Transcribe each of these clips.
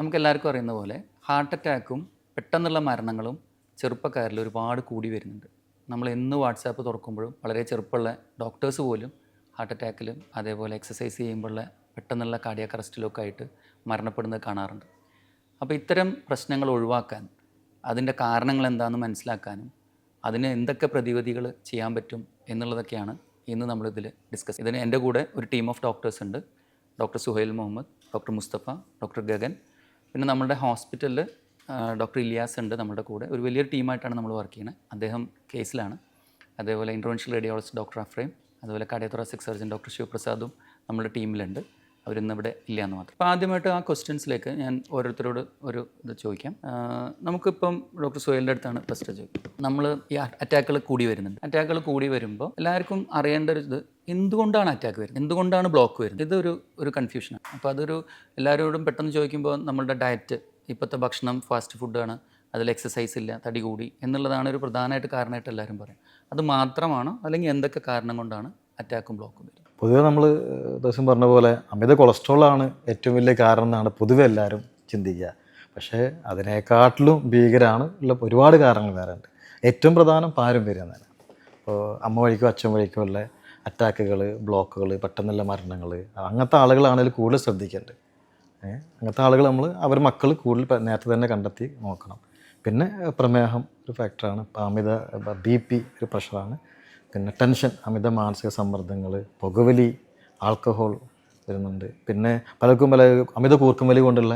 നമുക്കെല്ലാവർക്കും അറിയുന്ന പോലെ ഹാർട്ട് അറ്റാക്കും പെട്ടെന്നുള്ള മരണങ്ങളും ചെറുപ്പക്കാരിൽ ഒരുപാട് കൂടി വരുന്നുണ്ട്. നമ്മൾ എന്ന് വാട്സാപ്പ് തുറക്കുമ്പോഴും വളരെ ചെറുപ്പമുള്ള ഡോക്ടേഴ്സ് പോലും ഹാർട്ട് അറ്റാക്കിലും അതേപോലെ എക്സസൈസ് ചെയ്യുമ്പോഴുള്ള പെട്ടെന്നുള്ള കാർഡിയാക് അറസ്റ്റിലൊക്കെ ആയിട്ട് മരണപ്പെടുന്നത് കാണാറുണ്ട്. അപ്പോൾ ഇത്തരം പ്രശ്നങ്ങൾ ഒഴിവാക്കാൻ അതിന്റെ കാരണങ്ങൾ എന്താണെന്ന് മനസ്സിലാക്കാനും അതിന് എന്തൊക്കെ പ്രതിവിധികൾ ചെയ്യാൻ പറ്റും എന്നുള്ളതൊക്കെയാണ് ഇന്ന് നമ്മളിതിൽ ഡിസ്കസ് ഇതിന് എന്റെ കൂടെ ഒരു ടീം ഓഫ് ഡോക്ടേഴ്സ് ഉണ്ട്. Doctor Suhail Muhammad doctor Mustafa doctor Gagan പിന്നെ നമ്മുടെ ഹോസ്പിറ്റലിൽ ഡോക്ടർ ഇലിയാസ് ഉണ്ട് നമ്മുടെ കൂടെ. ഒരു വലിയൊരു ടീമായിട്ടാണ് നമ്മൾ വർക്ക് ചെയ്യുന്നത്. അദ്ദേഹം കേസിലാണ്. അതേപോലെ ഇന്റർവെൻഷണൽ റേഡിയോളജിസ്റ്റ് ഡോക്ടർ അഫ്രേം അതുപോലെ കാർഡിയോതൊറാസിക് സർജൻ ഡോക്ടർ ശിവപ്രസാദും നമ്മുടെ ടീമിലുണ്ട്. അവരിന്ന് ഇവിടെ ഇല്ല എന്ന് മാത്രം. അപ്പോൾ ആദ്യമായിട്ട് ആ ക്വസ്റ്റ്യൻസിലേക്ക് ഞാൻ ഓരോരുത്തരോട് ഒരു ഇത് ചോദിക്കാം. നമുക്കിപ്പം ഡോക്ടർ സുഹേലിന്റെ അടുത്താണ് ഫസ്റ്റ് ചോദിക്കുക നമ്മൾ ഈ അറ്റാക്കുകൾ കൂടി വരുന്നുണ്ട്. അറ്റാക്കുകൾ കൂടി വരുമ്പോൾ എല്ലാവർക്കും അറിയേണ്ട ഒരു ഇത് എന്തുകൊണ്ടാണ് അറ്റാക്ക് വരുന്നത്? എന്തുകൊണ്ടാണ് ബ്ലോക്ക് വരുന്നത്? ഇതൊരു ഒരു കൺഫ്യൂഷനാണ് അപ്പോൾ അതൊരു എല്ലാവരോടും പെട്ടെന്ന് ചോദിക്കുമ്പോൾ നമ്മളുടെ ഡയറ്റ് ഇപ്പോഴത്തെ ഭക്ഷണം ഫാസ്റ്റ് ഫുഡാണ് അതിൽ എക്സസൈസ് ഇല്ല തടി കൂടി എന്നുള്ളതാണ് ഒരു പ്രധാനമായിട്ട് കാരണമായിട്ട് എല്ലാവരും പറയും അത് മാത്രമാണോ? അല്ലെങ്കിൽ എന്തൊക്കെ കാരണം കൊണ്ടാണ് അറ്റാക്കും ബ്ലോക്കും വരുന്നത്? പൊതുവെ നമ്മൾ ദിവസം പറഞ്ഞ പോലെ അമിത കൊളസ്ട്രോളാണ് ഏറ്റവും വലിയ കാരണം എന്നാണ് പൊതുവെ എല്ലാവരും ചിന്തിക്കുക. പക്ഷേ അതിനേക്കാട്ടിലും ഭീകരമാണ് ഉള്ള ഒരുപാട് കാരണങ്ങൾ വേറെ ഉണ്ട്. ഏറ്റവും പ്രധാനം പാരമ്പര്യം തന്നെ ഇപ്പോൾ അമ്മ വഴിക്കും അച്ഛൻ വഴിക്കും ഉള്ള അറ്റാക്കുകൾ ബ്ലോക്കുകൾ പെട്ടെന്നുള്ള മരണങ്ങൾ അങ്ങനത്തെ ആളുകളാണെങ്കിൽ കൂടുതൽ ശ്രദ്ധിക്കേണ്ടത്. അങ്ങനത്തെ ആളുകൾ നമ്മൾ അവർ മക്കൾ കൂടുതൽ നേരത്തെ തന്നെ കണ്ടെത്തി നോക്കണം. പിന്നെ പ്രമേഹം ഒരു ഫാക്ടറാണ് അമിത ബി പി ഒരു പ്രഷറാണ് പിന്നെ ടെൻഷൻ അമിത മാനസിക സമ്മർദ്ദങ്ങൾ പുകവലി ആൽക്കഹോൾ വരുന്നുണ്ട്. പിന്നെ പലർക്കും പല അമിത കൂർക്കുമലി കൊണ്ടുള്ള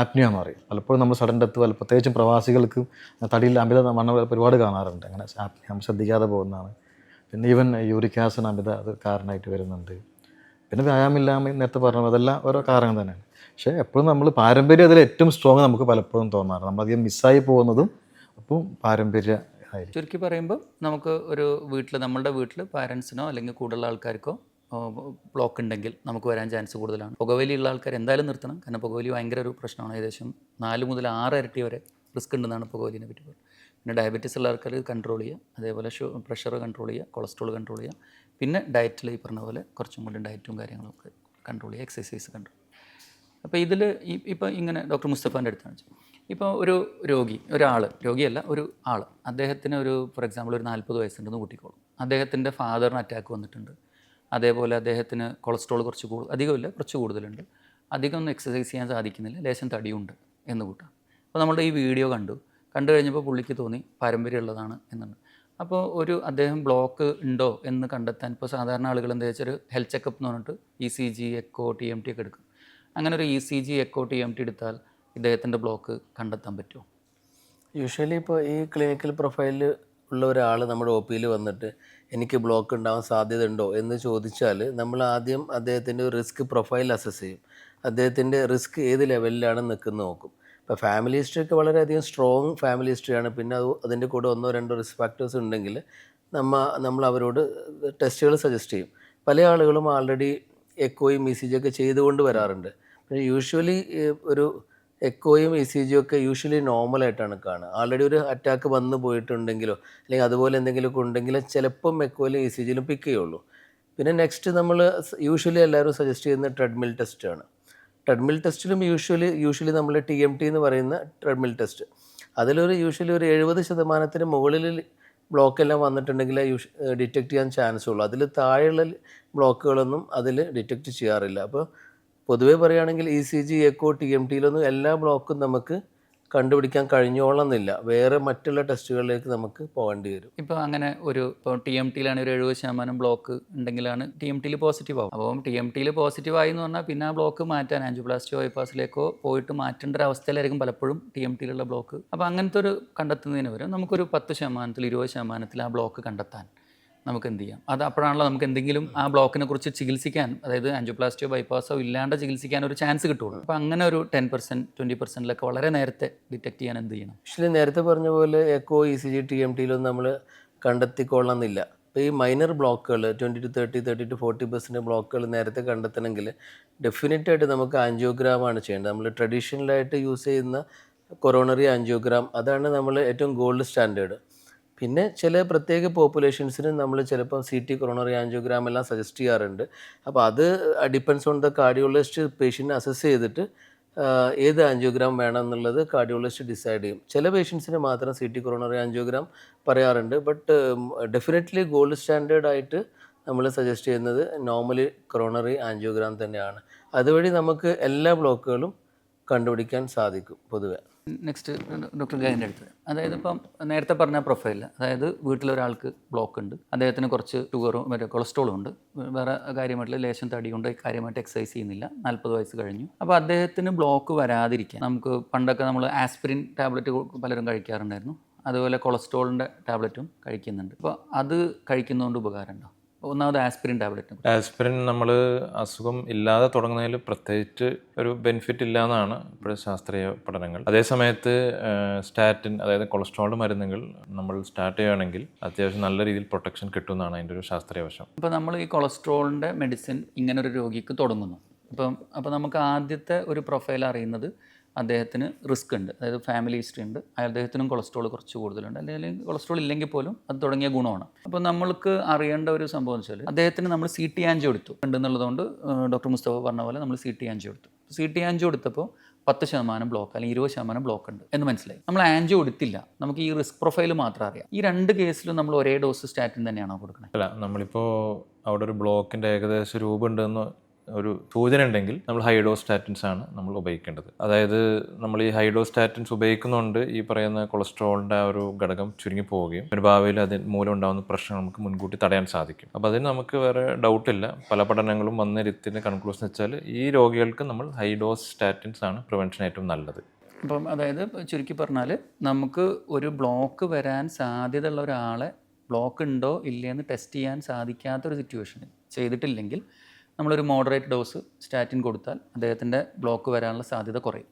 ആപ്നിയ എന്ന് പറയും. പലപ്പോഴും നമ്മൾ സഡൻ ഡെത്ത് പല പ്രത്യേകിച്ചും പ്രവാസികൾക്ക് തടിയിൽ അമിത മണ്ണ ഒരുപാട് കാണാറുണ്ട്. അങ്ങനെ ആപ്നിയ നമ്മൾ ശ്രദ്ധിക്കാതെ പോകുന്നതാണ്. പിന്നെ ഈവൻ യൂറിക് ആസിഡ് അമിത അത് കാരണമായിട്ട് വരുന്നുണ്ട്. പിന്നെ വ്യായാമില്ലാമ നേരത്തെ പറഞ്ഞു അതെല്ലാം ഓരോ കാരണം തന്നെയാണ്. പക്ഷേ എപ്പോഴും നമ്മൾ പാരമ്പര്യം അതിൽ ഏറ്റവും സ്ട്രോങ് നമുക്ക് പലപ്പോഴും തോന്നാറ്. നമ്മളധികം മിസ്സായി പോകുന്നതും അപ്പം പാരമ്പര്യ ചുരുക്കി പറയുമ്പോൾ നമുക്ക് ഒരു വീട്ടിൽ നമ്മളുടെ വീട്ടിൽ പാരൻസിനോ അല്ലെങ്കിൽ കൂടുതലുള്ള ആൾക്കാർക്കോ ബ്ലോക്ക് ഉണ്ടെങ്കിൽ നമുക്ക് വരാൻ ചാൻസ് കൂടുതലാണ്. പുകവലി ഉള്ള ആൾക്കാർ എന്തായാലും നിർത്തണം. കാരണം പുകവലി ഭയങ്കര ഒരു പ്രശ്നമാണ്. ഏകദേശം നാല് മുതൽ ആറ് ഇരട്ടി വരെ റിസ്ക് ഉണ്ടെന്നാണ് പുകവലിനെ പറ്റി പറയുന്നത്. പിന്നെ ഡയബറ്റീസ് ഉള്ള ആൾക്കാർ കൺട്രോൾ ചെയ്യുക. അതേപോലെ ഷു പ്രഷർ കൺട്രോൾ ചെയ്യുക കൊളസ്ട്രോൾ കൺട്രോൾ ചെയ്യുക. പിന്നെ ഡയറ്റിൽ ഈ പറഞ്ഞ പോലെ കുറച്ചും കൂടി ഡയറ്റും കാര്യങ്ങളൊക്കെ കൺട്രോൾ ചെയ്യുക. എക്സസൈസ് കൺട്രോൾ അപ്പോൾ ഇതിൽ ഇപ്പോൾ ഇങ്ങനെ ഡോക്ടർ മുസ്തഫാന്റെ അടുത്താണ് ഇപ്പോൾ ഒരു രോഗി ഒരാൾ രോഗിയല്ല ഒരു ആൾ അദ്ദേഹത്തിന് ഒരു ഫോർ എക്സാമ്പിൾ ഒരു നാൽപ്പത് വയസ്സുണ്ടെന്ന് കൂട്ടിക്കോളും. അദ്ദേഹത്തിന്റെ ഫാദറിന് അറ്റാക്ക് വന്നിട്ടുണ്ട്. അതേപോലെ അദ്ദേഹത്തിന് കൊളസ്ട്രോൾ കുറച്ച് കൂടുതൽ അധികമില്ല കുറച്ച് കൂടുതലുണ്ട്. അധികം ഒന്നും എക്സസൈസ് ചെയ്യാൻ സാധിക്കുന്നില്ല ലേശം തടിയുണ്ട് എന്ന് കൂട്ടാം. അപ്പോൾ നമ്മളുടെ ഈ വീഡിയോ കണ്ടു. കണ്ടു കഴിഞ്ഞപ്പോൾ പുള്ളിക്ക് തോന്നി പാരമ്പര്യമുള്ളതാണ് എന്നുണ്ട്. അപ്പോൾ ഒരു അദ്ദേഹം ബ്ലോക്ക് ഉണ്ടോ എന്ന് കണ്ടെത്താൻ ഇപ്പോൾ സാധാരണ ആളുകൾ എന്താ വെച്ചാൽ ഒരു ഹെൽത്ത് ചെക്കപ്പ് എന്ന് പറഞ്ഞിട്ട് E C G echo T M T ഒക്കെ എടുക്കും. അങ്ങനെ ഒരു E C G echo T M T എടുത്താൽ ഇദ്ദേഹത്തിന്റെ ബ്ലോക്ക് കണ്ടെത്താൻ പറ്റുമോ? യൂഷ്വലി ഇപ്പോൾ ഈ ക്ലിനിക്കൽ പ്രൊഫൈലിൽ ഉള്ള ഒരാൾ നമ്മുടെ ഒ പിയിൽ വന്നിട്ട് എനിക്ക് ബ്ലോക്ക് ഉണ്ടാവാൻ സാധ്യതയുണ്ടോ എന്ന് ചോദിച്ചാൽ നമ്മൾ ആദ്യം അദ്ദേഹത്തിന്റെ റിസ്ക് പ്രൊഫൈൽ അസസ് ചെയ്യും. അദ്ദേഹത്തിന്റെ റിസ്ക് ഏത് ലെവലിലാണ് നിൽക്കുന്നത് നോക്കും. ഇപ്പോൾ ഫാമിലി ഹിസ്റ്ററി ഒക്കെ വളരെയധികം സ്ട്രോങ് ഫാമിലി ഹിസ്റ്ററിയാണ് പിന്നെ അത് അതിന്റെ കൂടെ ഒന്നോ രണ്ടോ റിസ്ക് ഫാക്ടേഴ്സ് ഉണ്ടെങ്കിൽ നമ്മ നമ്മൾ അവരോട് ടെസ്റ്റുകൾ സജസ്റ്റ് ചെയ്യും. പല ആളുകളും ആൾറെഡി എക്കോയും മെസ്സേജൊക്കെ ചെയ്തുകൊണ്ട് വരാറുണ്ട്. യൂഷ്വലി ഒരു എക്കോയും ഇ സി ജിയും ഒക്കെ യൂഷ്വലി നോർമലായിട്ടാണ് കാണുക. ആൾറെഡി ഒരു അറ്റാക്ക് വന്നു പോയിട്ടുണ്ടെങ്കിലോ അല്ലെങ്കിൽ അതുപോലെ എന്തെങ്കിലുമൊക്കെ ഉണ്ടെങ്കിലും ചിലപ്പം എക്കോയിലും ഇ സി ജിയിലും പിക്ക് ചെയ്യുള്ളൂ. പിന്നെ നെക്സ്റ്റ് നമ്മൾ യൂഷ്വലി എല്ലാവരും സജസ്റ്റ് ചെയ്യുന്ന ട്രെഡ്മിൽ ടെസ്റ്റാണ് ട്രെഡ്മിൽ ടെസ്റ്റിലും യൂഷ്വലി യൂഷ്വലി നമ്മൾ ടി എം ടി എന്ന് പറയുന്ന ട്രെഡ്മിൽ ടെസ്റ്റ് അതിലൊരു യൂഷ്വലി ഒരു എഴുപത് ശതമാനത്തിന് മുകളിൽ ബ്ലോക്കെല്ലാം വന്നിട്ടുണ്ടെങ്കിൽ യൂഷ് ഡിറ്റക്റ്റ് ചെയ്യാൻ ചാൻസ് ഉള്ളൂ. അതിൽ താഴെയുള്ള ബ്ലോക്കുകളൊന്നും അതിൽ ഡിറ്റക്റ്റ് ചെയ്യാറില്ല. അപ്പോൾ പൊതുവേ പറയുകയാണെങ്കിൽ E C G echo T M ടിയിലൊന്നും എല്ലാ ബ്ലോക്കും നമുക്ക് കണ്ടുപിടിക്കാൻ കഴിഞ്ഞോളന്നില്ല. വേറെ മറ്റുള്ള ടെസ്റ്റുകളിലേക്ക് നമുക്ക് പോകേണ്ടി വരും. ഇപ്പോൾ അങ്ങനെ ഒരു ഇപ്പോൾ ടി എം ടിയിലാണ് ഒരു എഴുപത് ശതമാനം ബ്ലോക്ക് ഉണ്ടെങ്കിലാണ് ടി എം ടിയിൽ പോസിറ്റീവ് ആവും. അപ്പം ടി എം ടിയിൽ പോസിറ്റീവ് ആയി എന്ന് പറഞ്ഞാൽ പിന്നെ ആ ബ്ലോക്ക് മാറ്റാൻ ആൻജിയോപ്ലാസ്റ്റിയോ ബൈപ്പാസിലേക്കോ പോയിട്ട് മാറ്റേണ്ട ഒരു അവസ്ഥയിലായിരിക്കും പലപ്പോഴും ടി എം ടിയിലുള്ള ബ്ലോക്ക്. അപ്പോൾ അങ്ങനത്തെ ഒരു കണ്ടെത്തുന്നതിന് വരും നമുക്കൊരു പത്ത് ശതമാനത്തിൽ ഇരുപത് ശതമാനത്തിൽ ആ ബ്ലോക്ക് കണ്ടെത്താൻ. നമുക്ക് എന്ത് ചെയ്യാം അത് അപ്പോഴാണല്ലോ നമുക്ക് എന്തെങ്കിലും ആ ബ്ലോക്കിനെ കുറിച്ച് ചികിത്സിക്കാൻ അതായത് ആൻജിയോപ്ലാസ്റ്റിയോ ബൈപ്പാസോ ഇല്ലാണ്ട് ചികിത്സിക്കാൻ ഒരു ചാൻസ് കിട്ടുള്ളൂ. അപ്പോൾ അങ്ങനെ ഒരു ടെൻ പെർസെന്റ് ട്വന്റി പെർസെന്റിലൊക്കെ വളരെ നേരത്തെ ഡിറ്റക്ട് ചെയ്യാൻ എന്ത് ചെയ്യണം? ആക്ച്വലി നേരത്തെ പറഞ്ഞ പോലെ echo E C G T M ടിയിലൊന്നും നമ്മൾ കണ്ടെത്തിക്കൊള്ളണമെന്നില്ല. ഇപ്പോൾ ഈ മൈനർ ബ്ലോക്കുകൾ twenty two thirty thirty two forty percent ബ്ലോക്കുകൾ നേരത്തെ കണ്ടെത്തണമെങ്കിൽ ഡെഫിനറ്റ് ആയിട്ട് നമുക്ക് ആൻജിയോഗ്രാമാണ് ചെയ്യേണ്ടത്. നമ്മൾ ട്രഡീഷണലായിട്ട് യൂസ് ചെയ്യുന്ന കൊറോണറി ആൻജിയോഗ്രാം അതാണ് നമ്മൾ ഏറ്റവും ഗോൾഡ് സ്റ്റാൻഡേർഡ് പിന്നെ ചില പ്രത്യേക പോപ്പുലേഷൻസിന് നമ്മൾ ചിലപ്പോൾ സി ടി കൊറോണറി ആൻജിയോഗ്രാം എല്ലാം സജസ്റ്റ് ചെയ്യാറുണ്ട്. അപ്പോൾ അത് ഡിപ്പെൻസ് ഓൺ ദ കാർഡിയോളജിസ്റ്റ് പേഷ്യന്റിനെ അസസ് ചെയ്തിട്ട് ഏത് ആൻജിയോഗ്രാം വേണം എന്നുള്ളത് കാർഡിയോളജിസ്റ്റ് ഡിസൈഡ് ചെയ്യും. ചില പേഷ്യൻസിന് മാത്രം സി ടി കൊറോണറി ആൻജിയോഗ്രാം പറയാറുണ്ട്. ബട്ട് ഡെഫിനറ്റ്ലി ഗോൾഡ് സ്റ്റാൻഡേർഡ് ആയിട്ട് നമ്മൾ സജസ്റ്റ് ചെയ്യുന്നത് നോർമലി കൊറോണറി ആൻജിയോഗ്രാം തന്നെയാണ്. അതുവഴി നമുക്ക് എല്ലാ ബ്ലോക്കുകളും കണ്ടുപിടിക്കാൻ സാധിക്കും പൊതുവെ. നെക്സ്റ്റ് ഡോക്ടർ ഗായന്റെ അടുത്ത്. അതായത് ഇപ്പം നേരത്തെ പറഞ്ഞ പ്രൊഫൈൽ അതായത് വീട്ടിലൊരാൾക്ക് ബ്ലോക്ക് ഉണ്ട്. അദ്ദേഹത്തിന് കുറച്ച് ഷുഗറും മറ്റേ കൊളസ്ട്രോളും ഉണ്ട്. വേറെ കാര്യമായിട്ടുള്ള ലേശം തടി കൊണ്ട് കാര്യമായിട്ട് എക്സസൈസ് ചെയ്യുന്നില്ല. നാൽപ്പത് വയസ്സ് കഴിഞ്ഞു. അപ്പോൾ അദ്ദേഹത്തിന് ബ്ലോക്ക് വരാതിരിക്കാൻ നമുക്ക് പണ്ടൊക്കെ നമ്മൾ ആസ്പിരിൻ ടാബ്ലറ്റ് പലരും കഴിക്കാറുണ്ടായിരുന്നു. അതുപോലെ കൊളസ്ട്രോളിന്റെ ടാബ്ലറ്റും കഴിക്കുന്നുണ്ട്. അപ്പോൾ അത് കഴിക്കുന്നതുകൊണ്ട് ഉപകാരമുണ്ടോ? ഒന്നാമത് ആസ്പിരിൻ ടാബ്ലറ്റ് ആസ്പിരിൻ നമ്മൾ അസുഖം ഇല്ലാതെ തുടങ്ങുന്നതിൽ പ്രത്യേകിച്ച് ഒരു ബെനിഫിറ്റ് ഇല്ല എന്നാണ് ഇപ്പോഴത്തെ ശാസ്ത്രീയ പഠനങ്ങൾ. അതേസമയത്ത് സ്റ്റാറ്റിൻ അതായത് കൊളസ്ട്രോൾ മരുന്നുകൾ നമ്മൾ സ്റ്റാർട്ട് ചെയ്യുകയാണെങ്കിൽ അത്യാവശ്യം നല്ല രീതിയിൽ പ്രൊട്ടക്ഷൻ കിട്ടുമെന്നാണ് അതിന്റെ ഒരു ശാസ്ത്രീയ വശം. അപ്പോൾ നമ്മൾ ഈ കൊളസ്ട്രോളിന്റെ മെഡിസിൻ ഇങ്ങനെ ഒരു രോഗിക്ക് തുടങ്ങുന്നു. അപ്പം അപ്പോൾ നമുക്ക് ആദ്യത്തെ ഒരു പ്രൊഫൈൽ അറിയുന്നത് അദ്ദേഹത്തിന് റിസ്ക് ഉണ്ട്. അതായത് ഫാമിലി ഹിസ്റ്ററി ഉണ്ട്. അദ്ദേഹത്തിനും കൊളസ്ട്രോൾ കുറച്ച് കൂടുതലുണ്ട്. അല്ലെങ്കിൽ കൊളസ്ട്രോൾ ഇല്ലെങ്കിൽ പോലും അത് തുടങ്ങിയ ഗുണമാണ്. അപ്പോൾ നമ്മൾക്ക് അറിയേണ്ട ഒരു സംഭവം വെച്ചാൽ അദ്ദേഹത്തിന് നമ്മൾ സി ടി ആൻജി എടുത്തു. ഉണ്ടെന്നുള്ളതുകൊണ്ട് ഡോക്ടർ മുസ്തഫ പറഞ്ഞ പോലെ നമ്മൾ സി ടി ആൻജി എടുത്തു. സി ടി ആൻജി എടുത്തപ്പോൾ പത്ത് ശതമാനം ബ്ലോക്ക് അല്ലെങ്കിൽ ഇരുപത് ശതമാനം ബ്ലോക്ക് ഉണ്ട് എന്ന് മനസ്സിലായി. നമ്മൾ ആൻജി എടുത്തില്ല. നമുക്ക് ഈ റിസ്ക് പ്രൊഫൈൽ മാത്രം അറിയാം. ഈ രണ്ട് കേസിലും നമ്മൾ ഒരേ ഡോസ് സ്റ്റാറ്റിൻ തന്നെയാണോ കൊടുക്കുന്നത് അല്ല നമ്മളിപ്പോൾ അവിടെ ഒരു ബ്ലോക്കിന്റെ ഏകദേശം രൂപം ഉണ്ടെന്ന് ഒരു സൂചന ഉണ്ടെങ്കിൽ നമ്മൾ ഹൈഡോസ്റ്റാറ്റിൻസ് ആണ് നമ്മൾ ഉപയോഗിക്കേണ്ടത്. അതായത് നമ്മൾ ഈ ഹൈഡോസ്റ്റാറ്റിൻസ് ഉപയോഗിക്കുന്നതുകൊണ്ട് ഈ പറയുന്ന കൊളസ്ട്രോളിന്റെ ആ ഒരു ഘടകം ചുരുങ്ങി പോവുകയും ഒരു ഭാവിയിൽ അതിന് മൂലം ഉണ്ടാകുന്ന പ്രശ്നം നമുക്ക് മുൻകൂട്ടി തടയാൻ സാധിക്കും. അപ്പോൾ അതിന് നമുക്ക് വേറെ ഡൗട്ടില്ല പല പഠനങ്ങളും വന്ന രീതിയിൽ കൺക്ലൂഷൻ വെച്ചാൽ ഈ രോഗികൾക്ക് നമ്മൾ ഹൈഡോസ്റ്റാറ്റിൻസ് ആണ് പ്രിവെൻഷൻ ഏറ്റവും നല്ലത്. അപ്പം അതായത് ചുരുക്കി പറഞ്ഞാൽ നമുക്ക് ഒരു ബ്ലോക്ക് വരാൻ സാധ്യതയുള്ള ഒരാളെ ബ്ലോക്ക് ഉണ്ടോ ഇല്ലയെന്ന് ടെസ്റ്റ് ചെയ്യാൻ സാധിക്കാത്തൊരു സിറ്റുവേഷനിൽ ചെയ്തിട്ടില്ലെങ്കിൽ നമ്മളൊരു മോഡറേറ്റ് ഡോസ് സ്റ്റാറ്റിൻ കൊടുത്താൽ അദ്ദേഹത്തിന്റെ ബ്ലോക്ക് വരാനുള്ള സാധ്യത കുറയും.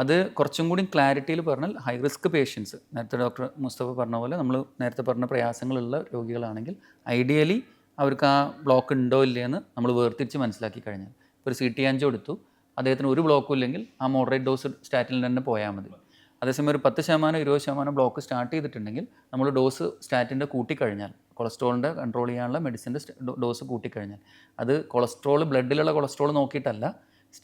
അത് കുറച്ചും കൂടി ക്ലാരിറ്റിയിൽ പറഞ്ഞാൽ ഹൈ റിസ്ക് പേഷ്യൻസ് നേരത്തെ ഡോക്ടർ മുസ്തഫ പറഞ്ഞ പോലെ നമ്മൾ നേരത്തെ പറഞ്ഞ പ്രയാസങ്ങളുള്ള രോഗികളാണെങ്കിൽ ഐഡിയലി അവർക്ക് ആ ബ്ലോക്ക് ഉണ്ടോ ഇല്ലയെന്ന് നമ്മൾ വേർതിരിച്ച് മനസ്സിലാക്കി കഴിഞ്ഞാൽ. ഒരു സി ടി അഞ്ച് കൊടുത്തു അദ്ദേഹത്തിന് ഒരു ബ്ലോക്കും ഇല്ലെങ്കിൽ ആ മോഡറേറ്റ് ഡോസ് സ്റ്റാറ്റിൽ തന്നെ പോയാൽ മതി. അതേസമയം ഒരു പത്ത് ശതമാനം ഇരുപത് ശതമാനം ബ്ലോക്ക് സ്റ്റാർട്ട് ചെയ്തിട്ടുണ്ടെങ്കിൽ നമ്മൾ ഡോസ് സ്റ്റാറ്റിന്റെ കൂട്ടിക്കഴിഞ്ഞാൽ കൊളസ്ട്രോളിന്റെ കൺട്രോൾ ചെയ്യാനുള്ള മെഡിസിന്റെ ഡോസ് കൂട്ടിക്കഴിഞ്ഞാൽ അത് കൊളസ്ട്രോൾ ബ്ലഡിലുള്ള കൊളസ്ട്രോൾ നോക്കിയിട്ടല്ല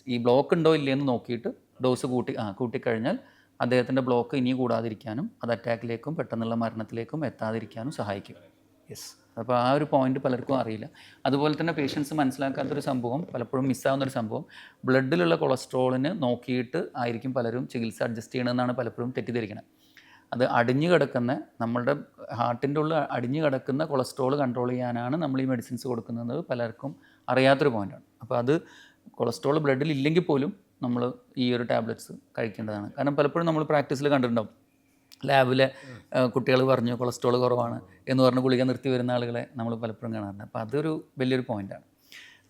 ഈ ബ്ലോക്ക് ഉണ്ടോ ഇല്ലയെന്ന് നോക്കിയിട്ട് ഡോസ് കൂട്ടി ആ കൂട്ടിക്കഴിഞ്ഞാൽ അദ്ദേഹത്തിന്റെ ബ്ലോക്ക് ഇനി കൂടാതിരിക്കാനും അത് അറ്റാക്കിലേക്കും പെട്ടെന്നുള്ള മരണത്തിലേക്കും എത്താതിരിക്കാനും സഹായിക്കും. അപ്പോൾ ആ ഒരു പോയിന്റ് പലർക്കും അറിയില്ല. അതുപോലെ തന്നെ പേഷ്യൻസ് മനസ്സിലാക്കാത്തൊരു സംഭവം പലപ്പോഴും മിസ്സാവുന്നൊരു സംഭവം ബ്ലഡിലുള്ള കൊളസ്ട്രോളിന് നോക്കിയിട്ട് ആയിരിക്കും പലരും ചികിത്സ അഡ്ജസ്റ്റ് ചെയ്യണമെന്നാണ് പലപ്പോഴും തെറ്റിദ്ധരിക്കുന്നത് അത് അടിഞ്ഞു കിടക്കുന്ന നമ്മളുടെ ഹാർട്ടിന്റെ ഉള്ളിൽ അടിഞ്ഞു കിടക്കുന്ന കൊളസ്ട്രോൾ കൺട്രോൾ ചെയ്യാനാണ് നമ്മൾ ഈ മെഡിസിൻസ് കൊടുക്കുന്നത് പലർക്കും അറിയാത്തൊരു പോയിന്റാണ് അപ്പോൾ അത് കൊളസ്ട്രോൾ ബ്ലഡിൽ ഇല്ലെങ്കിൽ പോലും നമ്മൾ ഈ ഒരു ടാബ്ലറ്റ്സ് കഴിക്കേണ്ടതാണ്. കാരണം പലപ്പോഴും നമ്മൾ പ്രാക്ടീസിൽ കണ്ടിട്ടുണ്ടാവും ലാബിലെ കുട്ടികൾ പറഞ്ഞു കൊളസ്ട്രോൾ കുറവാണ് എന്ന് പറഞ്ഞ് ഗുളിക നിർത്തി വരുന്ന ആളുകളെ നമ്മൾ പലപ്പോഴും കാണാറുണ്ട്. അപ്പോൾ അതൊരു വലിയൊരു പോയിന്റാണ്.